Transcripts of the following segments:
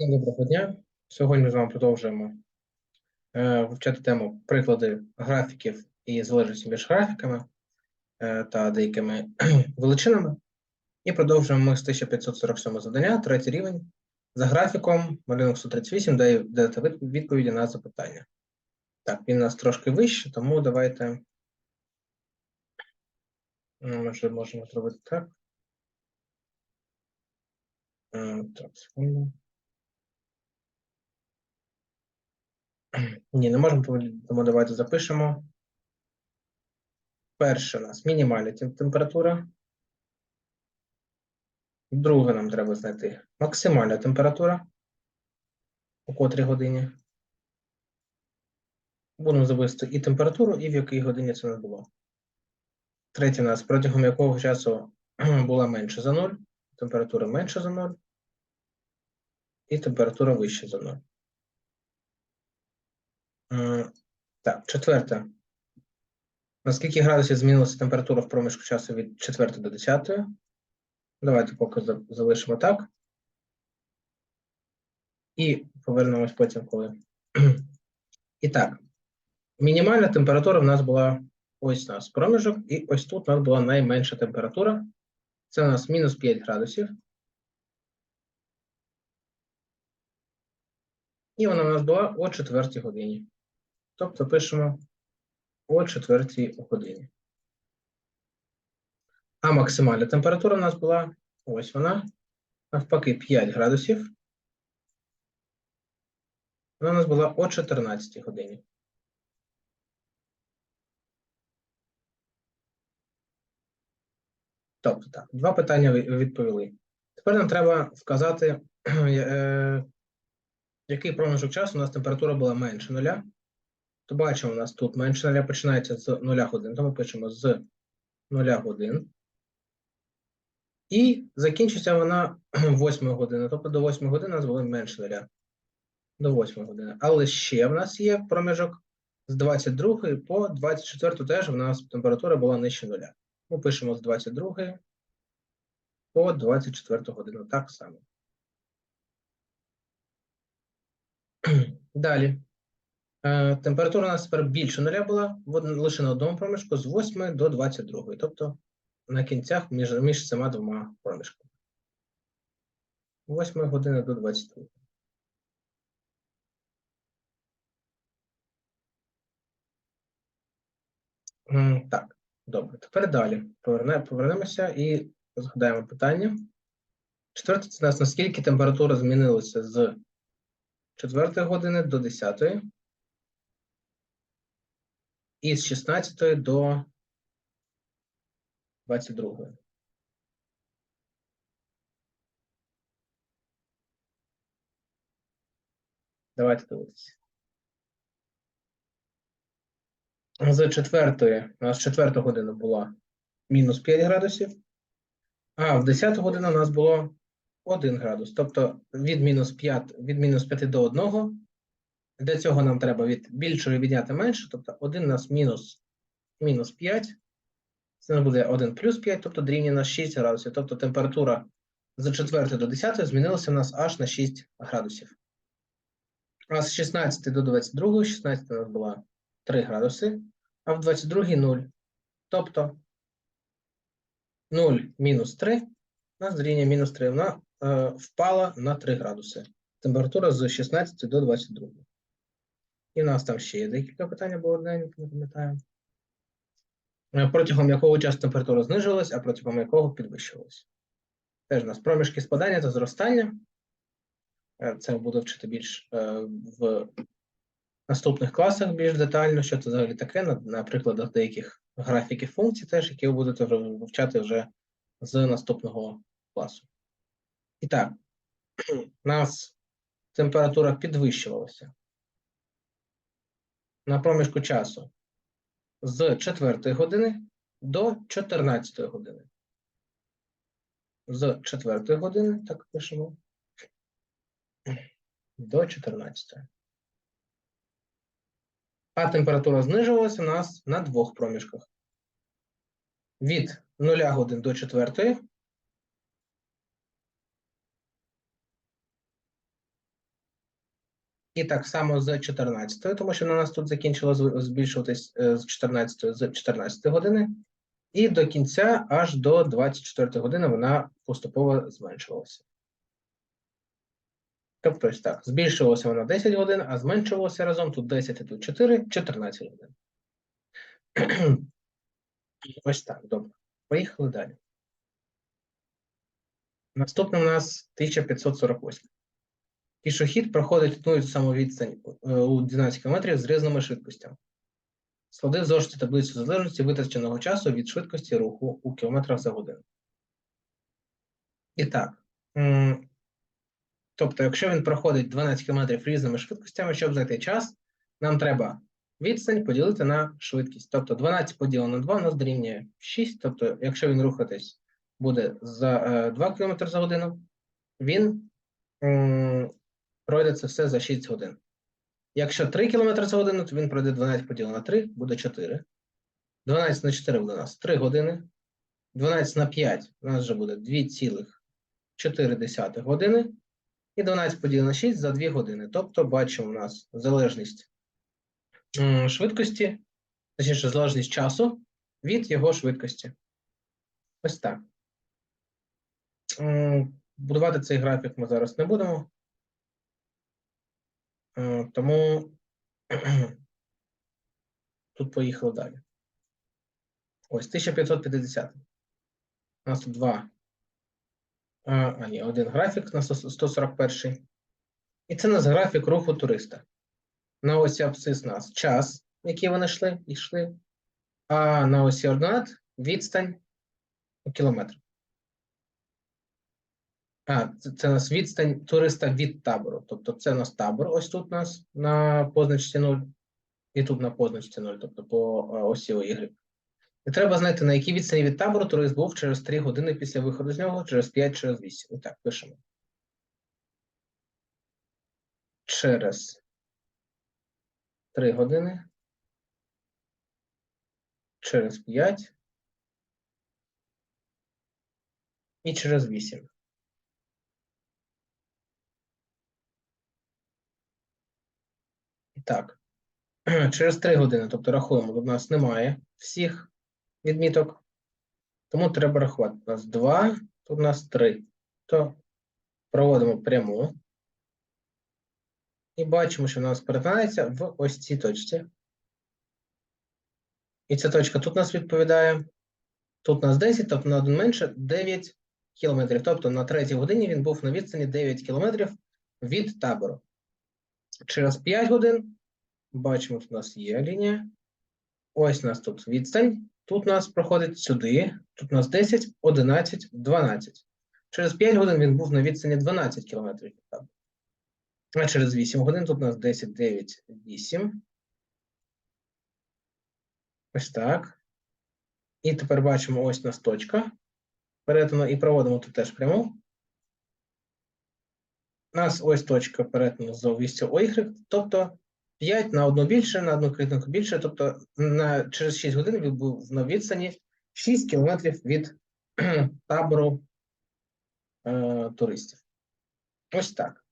Доброго дня. Сьогодні ми з вами продовжуємо е, вивчати тему приклади графіків і залежності між графіками е, та деякими величинами. І продовжуємо ми з 1547 завдання, третій рівень. За графіком малюнок 138 дає відповіді на запитання. Так, він у нас трошки вище, тому давайте. ну, Може, можемо зробити так. Е, Так, секунду. Ні, не можемо, тому давайте запишемо. Перше у нас мінімальна температура. Друге нам треба знайти максимальна температура. У котрій годині. Будемо записувати і температуру, і в якій годині це не було. Третє у нас протягом якого часу була менше за 0, температура менше за 0, і температура вища за 0. М, Так, четверте. На скільки градусів змінилася температура в проміжку часу від 4 до 10? Давайте поки залишимо так. І повернемось потім, коли. І так, мінімальна температура в нас була ось у нас проміжок, і ось тут у нас була найменша температура. Це у нас мінус 5 градусів. І вона у нас була о 4 годині. Тобто пишемо о 4 годині. А максимальна температура у нас була ось вона. Навпаки, 5 градусів. Вона у нас була о 14 годині. Тобто так, два питання відповіли. Тепер нам треба вказати, е, який проміжок часу у нас температура була менше нуля. То бачимо, у нас тут менше нуля починається з нуля годин, то ми пишемо з нуля годин. І закінчиться вона 8 години. Тобто до 8 години у нас було менше нуля. До 8 години. Але ще в нас є проміжок з 22 по 24 теж в нас температура була нижче нуля. Ми пишемо з 22 по 24 годину так само. Далі. Е, Температура у нас тепер більше нуля була лише на одному проміжку з 8 до 22. Тобто на кінцях між, між цими двома проміжками. 8 години до 22. Так, добре. Тепер далі. Поверне, повернемося і згадаємо питання. Четверте, це у нас наскільки температура змінилася з 4 години до 10 і з 16 до 22. Давайте дивитися. З 4, у нас 4 година була мінус 5 градусів, а в 10 годину у нас було 1 градус. Тобто від мінус 5, від мінус 5 до 1. Для цього нам треба від більшого відняти менше, тобто 1 у нас мінус, мінус 5. Це буде 1 плюс 5, тобто дорівнює на 6 градусів. Тобто температура з 4 до 10 змінилася у нас аж на 6 градусів. А з 16 до 22, 16 у нас була 3 градуси, а в 22 0. Тобто 0 мінус 3 у нас дорівнює мінус 3. Вона е, впала на 3 градуси. Температура з 16 до 22. І в нас там ще є декілька питань, або одне, не пам'ятаю. Е, Протягом якого часу температура знижувалась, а протягом якого підвищувалась. Теж у нас проміжки спадання та зростання. Е, Це буду вчити більш е, в наступних класах більш детально, що це взагалі таке, на, на прикладах деяких графіків функцій, теж, які ви будете вивчати вже з наступного класу. І так, у нас температура підвищувалася на проміжку часу з 4 години до 14 години. З 4 години, так пишемо, до 14. А температура знижувалася у нас на двох проміжках. Від 0 годин до 4 І так само з 14, тому що на нас тут закінчило збільшуватись е, з 14 з 14 години. І до кінця аж до 24 години вона поступово зменшувалася. Тобто ось так, збільшувалося вона 10 годин, а зменшувалося разом тут 10 і тут 4, 14 годин. Ось так, добре. Поїхали далі. Наступне у нас 1548. Пішохід проходить одну саму відстань е, у 12 км з різними швидкостями. Склади в зошиті таблицю залежності витраченого часу від швидкості руху у кілометрах за годину. І так. Тобто, якщо він проходить 12 км різними швидкостями, щоб знайти час, нам треба відстань поділити на швидкість. Тобто 12 поділено на 2 у нас дорівнює 6. Тобто, якщо він рухатись буде за е, 2 км за годину, він пройде це все за 6 годин. Якщо 3 км за годину, то він пройде 12 поділено на 3, буде 4. 12 на 4 буде у нас 3 години. 12 на 5 у нас вже буде 2,4 години. І 12 поділено на 6 за 2 години. Тобто, бачимо у нас залежність швидкості, точніше, залежність часу від його швидкості. Ось так. Будувати цей графік ми зараз не будемо. Е, Тому тут поїхали далі. Ось 1550. У нас тут два. А, а ні, один графік на 100 141. І це у нас графік руху туриста. На осі абсцис нас час, який вони йшли, йшли, а на осі ординат відстань у кілометр. А, це, це у нас відстань туриста від табору. Тобто це у нас табор, ось тут у нас на позначці 0, і тут на позначці 0, тобто по е, осі Y. І треба знайти, на якій відстані від табору турист був через 3 години після виходу з нього, через 5, через 8. І так, пишемо. Через 3 години. Через 5. І через 8. Так. Через 3 години, тобто рахуємо, у нас немає всіх відміток. Тому треба рахувати. У нас 2, тут у нас 3. То проводимо пряму. І бачимо, що у нас перетинається в ось цій точці. І ця точка тут у нас відповідає. Тут у нас 10, тобто на один менше 9 кілометрів. Тобто на третій годині він був на відстані 9 кілометрів від табору. Через 5 годин бачимо, тут у нас є лінія. Ось у нас тут відстань. Тут у нас проходить сюди. Тут у нас 10, 11, 12. Через 5 годин він був на відстані 12 кілометрів від. А через 8 годин тут у нас 10, 9, 8. Ось так. І тепер бачимо ось у нас точка. Перетину і проводимо тут теж пряму. У нас ось точка перетину з вістю OY, тобто 5 на одну більше, на одну клітинку більше, тобто на, через 6 годин він був на відстані 6 кілометрів від табору е, туристів. Ось так.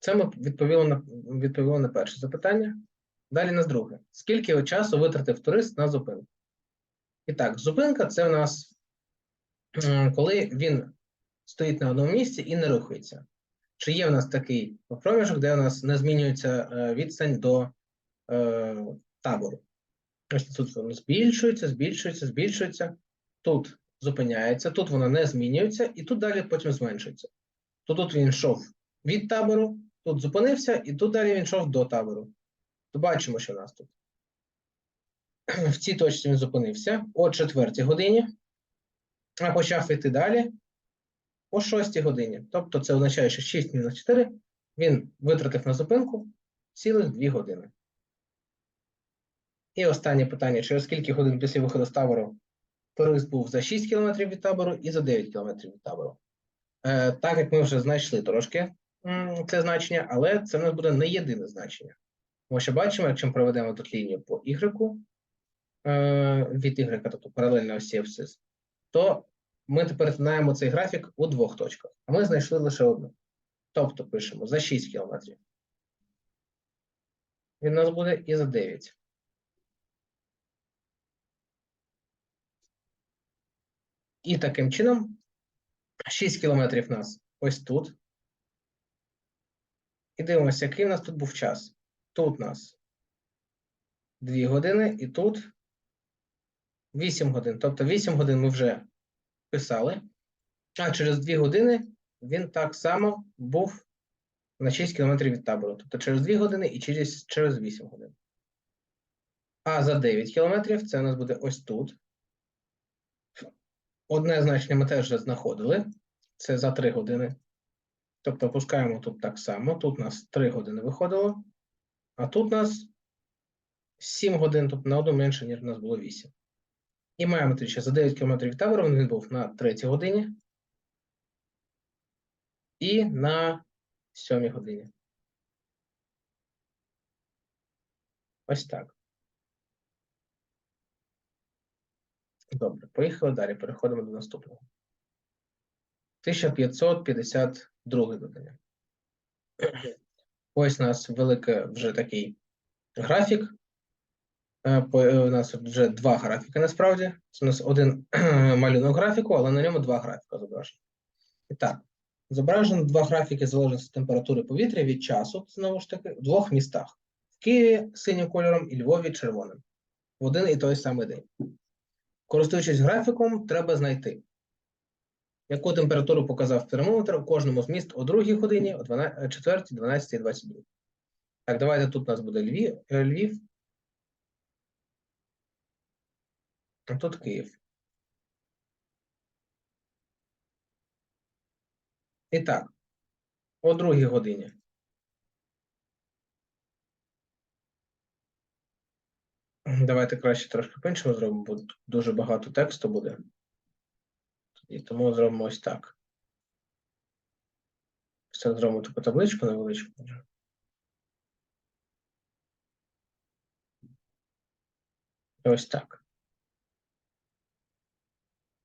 Це ми відповіли на, відповіли на перше запитання. Далі на друге. Скільки часу витратив турист на зупинку? І так, зупинка це у нас коли він стоїть на одному місці і не рухається. Чи є в нас такий проміжок, де у нас не змінюється е, відстань до е, табору? Ось тут воно збільшується, збільшується, збільшується. Тут зупиняється, тут воно не змінюється, і тут далі потім зменшується. То тут він йшов від табору, тут зупинився, і тут далі він йшов до табору. То бачимо, що у нас тут. В цій точці він зупинився о 4 годині, а почав йти далі о 6 годині. Тобто це означає, що 6 мінус 4 він витратив на зупинку цілих 2 години. І останнє питання: через скільки годин після виходу з табору турист був за 6 км від табору і за 9 км від табору. Е, так як ми вже знайшли трошки це значення, але це в нас буде не єдине значення. Тому що бачимо, якщо ми проведемо тут лінію по Y, е, від Y, тобто паралельно осі то ми перетинаємо цей графік у двох точках, а ми знайшли лише одну. Тобто пишемо за 6 кілометрів. він у нас буде і за 9. І таким чином 6 кілометрів у нас ось тут. І дивимося, який у нас тут був час. Тут у нас 2 години, і тут 8 годин. Тобто 8 годин ми вже писали. А через 2 години він так само був на 6 кілометрів від табору. Тобто через 2 години і через, через 8 годин. А за 9 кілометрів це у нас буде ось тут. Одне значення ми теж вже знаходили. Це за 3 години. Тобто опускаємо тут так само. Тут у нас 3 години виходило, а тут у нас 7 годин, тобто на одну менше, ніж у нас було 8. І маємо тричі за 9 км від табору він був на 3 годині і на 7 годині. Ось так. Добре, поїхали далі. Переходимо до наступного. 1552 додання. Ось у нас великий вже такий графік. Е, е, У нас вже два графіки насправді. Це у нас один малюнок графіку, але на ньому два графіка зображені. І так, зображено два графіки залежності температури повітря від часу, знову ж таки, в двох містах: в Києві синім кольором і Львові червоним. В один і той самий день. Користуючись графіком, треба знайти, яку температуру показав термометр у кожному з міст о 2 годині, о 12, 4, 12 і 22. Так, давайте тут у нас буде Львів, е, Львів. А тут Київ. І так, о 2 годині. Давайте краще трошки по-іншому зробимо, бо дуже багато тексту буде. І тому зробимо ось так. Все зробимо таку табличку невеличку. Ось так.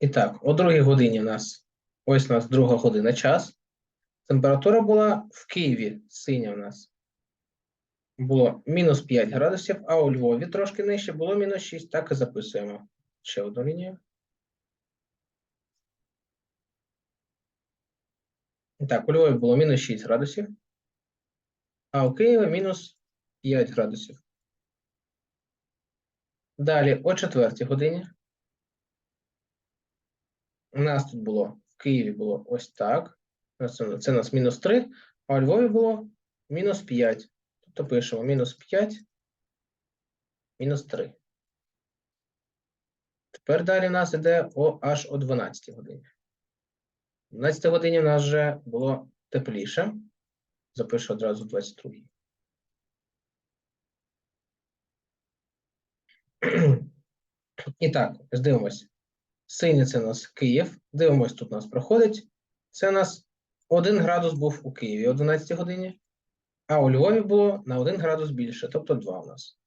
І так, о другій годині в нас ось у нас друга година час. Температура була в Києві синя у нас. Було мінус 5 градусів, а у Львові трошки нижче було мінус 6. Так і записуємо. Ще одну лінію. І так, у Львові було мінус 6 градусів, а у Києві мінус 5 градусів. Далі о 4 годині. У нас тут було в Києві було ось так. Це, у нас мінус 3, а у Львові було мінус 5. Тобто пишемо мінус 5, мінус 3. Тепер далі в нас йде о, аж о 12 годині. О 12 годині в нас вже було тепліше. Запишу одразу 22. І так, дивимось. Синій це у нас Київ. Дивимось, тут у нас проходить. Це у нас 1 градус був у Києві о 12 годині, а у Львові було на 1 градус більше, тобто 2 у нас.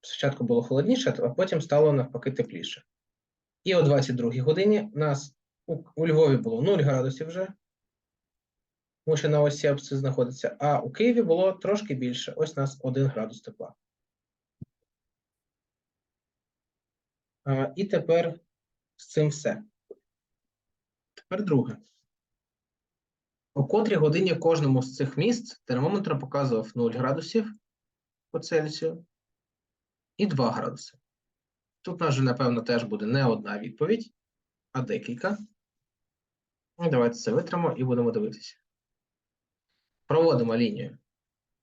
Спочатку було холодніше, а потім стало навпаки тепліше. І о 22 годині у нас у, у Львові було 0 градусів вже, тому що на осі абсцис знаходиться, а у Києві було трошки більше. Ось у нас 1 градус тепла. І тепер з цим все. Тепер друге. О котрій годині кожному з цих місць термометр показував 0 градусів по Цельсію і 2 градуси. Тут нас же, напевно, теж буде не одна відповідь, а декілька. Ну, Давайте це витримо і будемо дивитися. Проводимо лінію.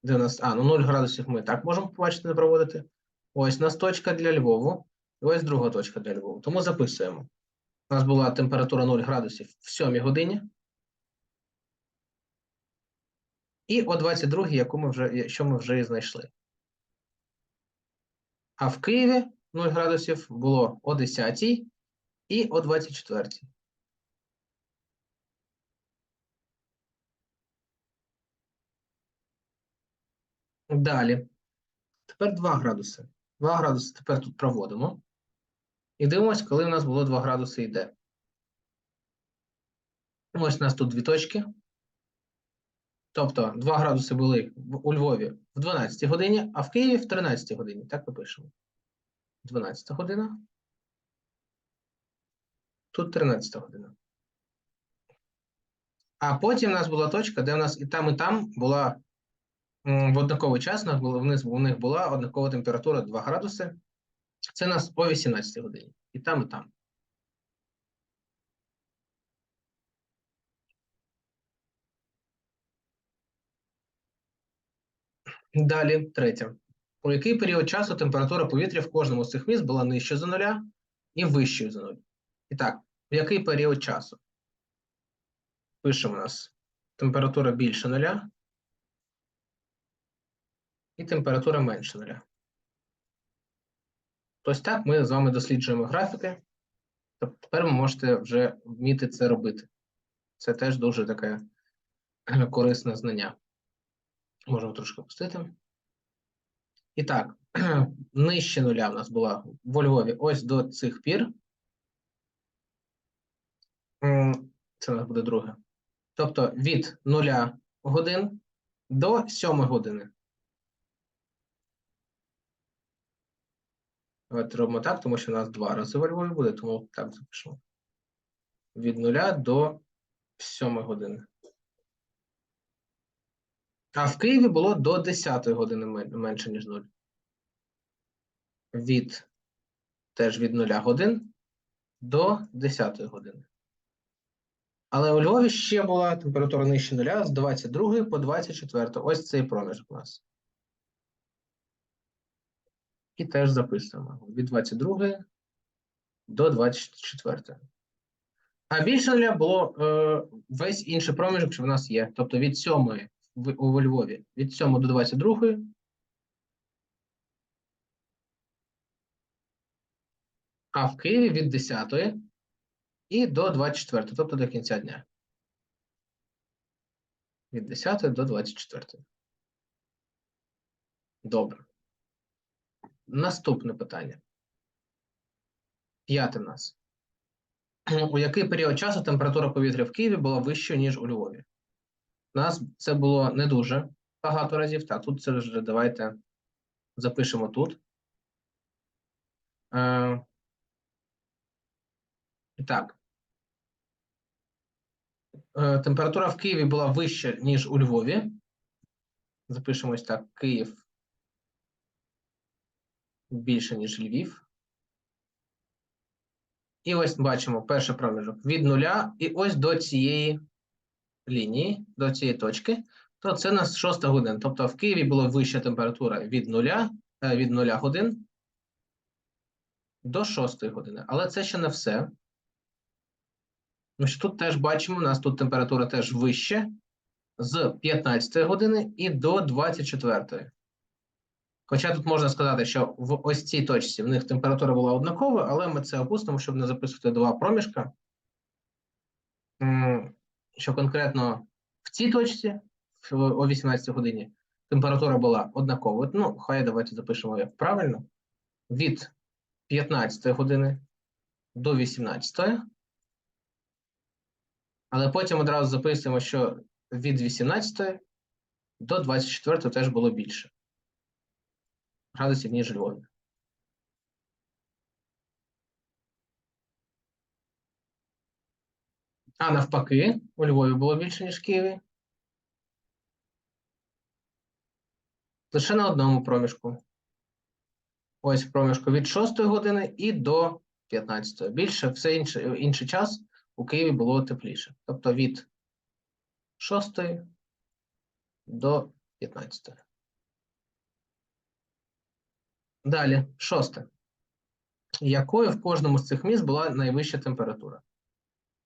Де у нас, а, ну 0 градусів ми так можемо побачити, не проводити. Ось у нас точка для Львову. Ось друга точка для Львову. Тому записуємо. У нас була температура 0 градусів в 7 годині. І о 22, яку ми вже, що ми вже і знайшли. А в Києві 0 градусів було о 10 і о 24. Далі. Тепер 2 градуси. 2 градуси тепер тут проводимо. І дивимося, коли у нас було 2 градуси йде. Ось у нас тут дві точки. Тобто 2 градуси були у Львові в 12 годині, а в Києві в 13 годині. Так ми пишемо. 12 година. Тут 13 година. А потім у нас була точка, де у нас і там, і там була в однаковий час, у них була однакова температура 2 градуси. Це нас о 18 годині. І там, і там. Далі, третє. У який період часу температура повітря в кожному з цих міст була нижче за нуля і вищою за нуль? І так, в який період часу? Пишемо у нас температура більше нуля і температура менше нуля. Ось так ми з вами досліджуємо графіки. Тобто тепер ви можете вже вміти це робити. Це теж дуже таке корисне знання. Можемо трошки опустити. І так, нижче нуля в нас була во Львові ось до цих пір. Це у нас буде друге. Тобто від нуля годин до 7 години. Давайте робимо так, тому що у нас два рази во Львові буде, тому так запишемо. Від нуля до 7 години. А в Києві було до 10 години менше, ніж 0. Від теж від 0 годин до 10 години. Але у Львові ще була температура нижче нуля з 22 по 24. Ось цей проміжок у нас. І теж записуємо від 22 до 24. А більше було е, весь інший проміжок, що в нас є. Тобто від 7 в, у Львові від 7 до 22, а в Києві від 10 і до 24, тобто до кінця дня. Від 10 до 24. Добре. Наступне питання. П'яте нас. У який період часу температура повітря в Києві була вищою, ніж у Львові? У нас це було не дуже багато разів. Так, тут це вже давайте запишемо тут. Е, так. Е, температура в Києві була вища, ніж у Львові. Запишемо ось так: Київ більше, ніж Львів. І ось бачимо перший проміжок від нуля і ось до цієї лінії, до цієї точки, то це нас 6 година. Тобто в Києві була вища температура від нуля, е, від 0 годин до 6 години. Але це ще не все. Що тут теж бачимо, у нас тут температура теж вища з 15 години і до 24. Хоча тут можна сказати, що в ось цій точці в них температура була однакова, але ми це опустимо, щоб не записувати два проміжка. Що конкретно в цій точці, о 18 годині, температура була однакова. Ну, хай давайте запишемо як правильно. Від 15 години до 18. Але потім одразу записуємо, що від 18 до 24 теж було більше градусів, ніж Львові. А навпаки, у Львові було більше, ніж в Києві. Лише на одному проміжку. Ось проміжку від 6 години і до 15. Більше все інше, інший час у Києві було тепліше. Тобто від 6 до 15. Далі, шосте. Якою в кожному з цих міст була найвища температура?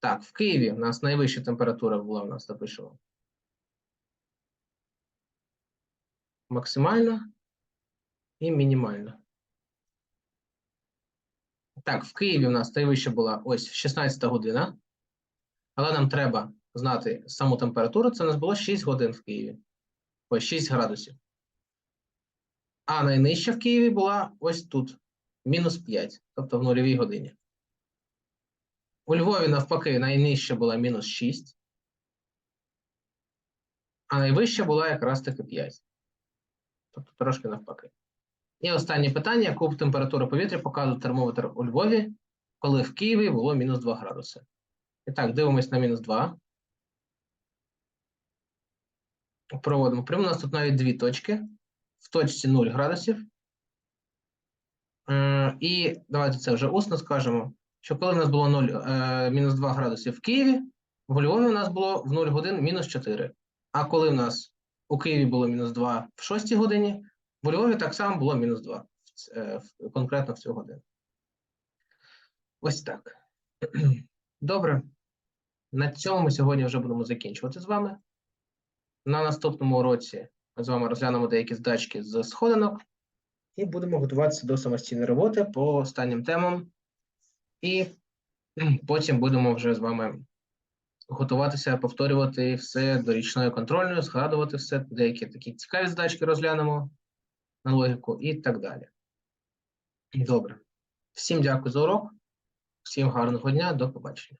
Так, в Києві у нас найвища температура була у нас, запишемо. Максимальна і мінімальна. Так, в Києві у нас найвища була ось 16 година. Але нам треба знати саму температуру. Це у нас було 6 годин в Києві. Ось 6 градусів. А найнижча в Києві була ось тут. Мінус 5, тобто в нульовій годині. У Львові, навпаки, найнижча була мінус 6. а найвища була якраз таки 5. Тобто трошки навпаки. І останнє питання: яку температуру повітря показує термометр у Львові, коли в Києві було мінус 2 градуси. І так, дивимось на мінус 2. Проводимо. Прямо у нас тут навіть дві точки. В точці 0 градусів. Е, І давайте це вже усно скажемо, що коли в нас було 0, е, мінус 2 градуси в Києві, в Львові у нас було в 0 годин мінус 4. А коли в нас у Києві було мінус 2 в 6 годині, в Львові так само було мінус 2, в е, конкретно в цю годину. Ось так. Добре. На цьому ми сьогодні вже будемо закінчувати з вами. На наступному уроці з вами розглянемо деякі здачки з сходинок і будемо готуватися до самостійної роботи по останнім темам. І потім будемо вже з вами готуватися, повторювати все до річної контрольної, згадувати все, деякі такі цікаві здачки розглянемо на логіку і так далі. Добре. Всім дякую за урок, всім гарного дня, до побачення.